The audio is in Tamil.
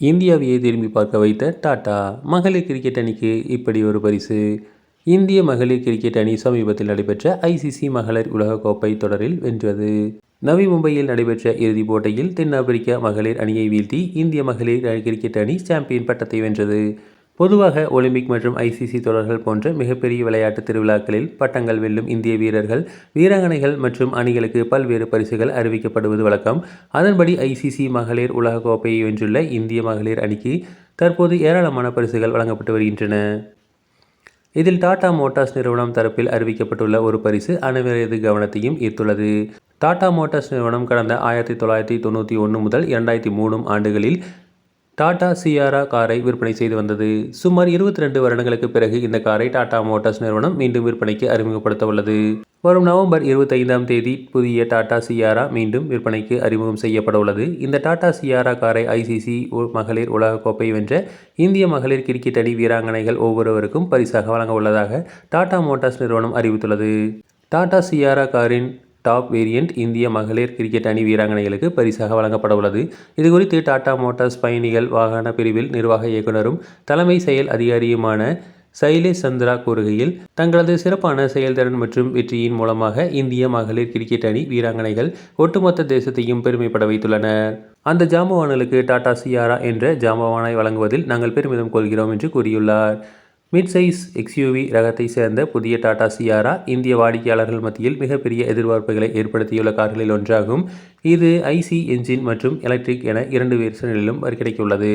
இந்தியாவையே திரும்பி பார்க்க வைத்த டாடா மகளிர் கிரிக்கெட் அணிக்கு இப்படி ஒரு பரிசு. இந்திய மகளிர் கிரிக்கெட் அணி சமீபத்தில் நடைபெற்ற ஐசிசி மகளிர் உலகக்கோப்பை தொடரில் வென்றது. நவி மும்பையில் நடைபெற்ற இறுதிப் போட்டியில் தென்னாப்பிரிக்க மகளிர் அணியை வீழ்த்தி இந்திய மகளிர் கிரிக்கெட் அணி சாம்பியன் பட்டத்தை வென்றது. பொதுவாக ஒலிம்பிக் மற்றும் ஐசிசி தொடர்கள் போன்ற மிகப்பெரிய விளையாட்டு திருவிழாக்களில் பட்டங்கள் வெல்லும் இந்திய வீரர்கள் வீராங்கனைகள் மற்றும் அணிகளுக்கு பல்வேறு பரிசுகள் அறிவிக்கப்படுவது வழக்கம். அதன்படி ஐசிசி மகளிர் உலகக்கோப்பையை வென்றுள்ள இந்திய மகளிர் அணிக்கு தற்போது ஏராளமான பரிசுகள் வழங்கப்பட்டு வருகின்றன. இதில் டாடா மோட்டார்ஸ் நிறுவனம் தரப்பில் அறிவிக்கப்பட்டுள்ள ஒரு பரிசு அனைவரது கவனத்தையும் ஈர்த்துள்ளது. டாடா மோட்டார்ஸ் நிறுவனம் கடந்த ஆயிரத்தி தொள்ளாயிரத்தி தொண்ணூற்றி ஒன்று முதல் இரண்டாயிரத்தி மூணும் ஆண்டுகளில் டாடா சியாரா காரை விற்பனை செய்து வந்தது. சுமார் இருபத்தி ரெண்டு வருடங்களுக்கு பிறகு இந்த காரை டாடா மோட்டார்ஸ் நிறுவனம் மீண்டும் விற்பனைக்கு அறிமுகப்படுத்த உள்ளது வரும் நவம்பர் இருபத்தைந்தாம் தேதி புதிய டாடா சியாரா மீண்டும் விற்பனைக்கு அறிமுகம் செய்யப்பட உள்ளது இந்த டாடா சியாரா காரை ஐசிசி மகளிர் உலகக்கோப்பை வென்ற இந்திய மகளிர் கிரிக்கெட் அணி வீராங்கனைகள் ஒவ்வொருவருக்கும் பரிசாக வழங்க உள்ளதாக டாடா மோட்டார்ஸ் நிறுவனம் அறிவித்துள்ளது. டாடா சியாரா காரின் டாப் வேரியண்ட் இந்திய மகளிர் கிரிக்கெட் அணி வீராங்கனைகளுக்கு பரிசாக வழங்கப்பட உள்ளது. இதுகுறித்து டாடா மோட்டார்ஸ் பயணிகள் வாகன பிரிவில் நிர்வாக இயக்குநரும் தலைமை செயல் அதிகாரியுமான சைலேஷ் சந்திரா கூறுகையில் தங்களது சிறப்பான செயல்திறன் மற்றும் வெற்றியின் மூலமாக இந்திய மகளிர் கிரிக்கெட் அணி வீராங்கனைகள் ஒட்டுமொத்த தேசத்தையும் பெருமைப்பட வைத்துள்ளனர். அந்த ஜாம்பவான்களுக்கு டாடா சியாரா என்ற ஜாம்பவானை வழங்குவதில் நாங்கள் பெருமிதம் கொள்கிறோம் என்று கூறியுள்ளார். மிட் சைஸ் எக்ஸ்யூவி ரகத்தை சேர்ந்த புதிய டாடா சியாரா இந்திய வாடிக்கையாளர்கள் மத்தியில் மிகப்பெரிய எதிர்பார்ப்புகளை ஏற்படுத்தியுள்ள கார்களில் ஒன்றாகும். இது ஐசி என்ஜின் மற்றும் எலக்ட்ரிக் என இரண்டு வேர்ஷன்களிலும் கிடைத்துள்ளது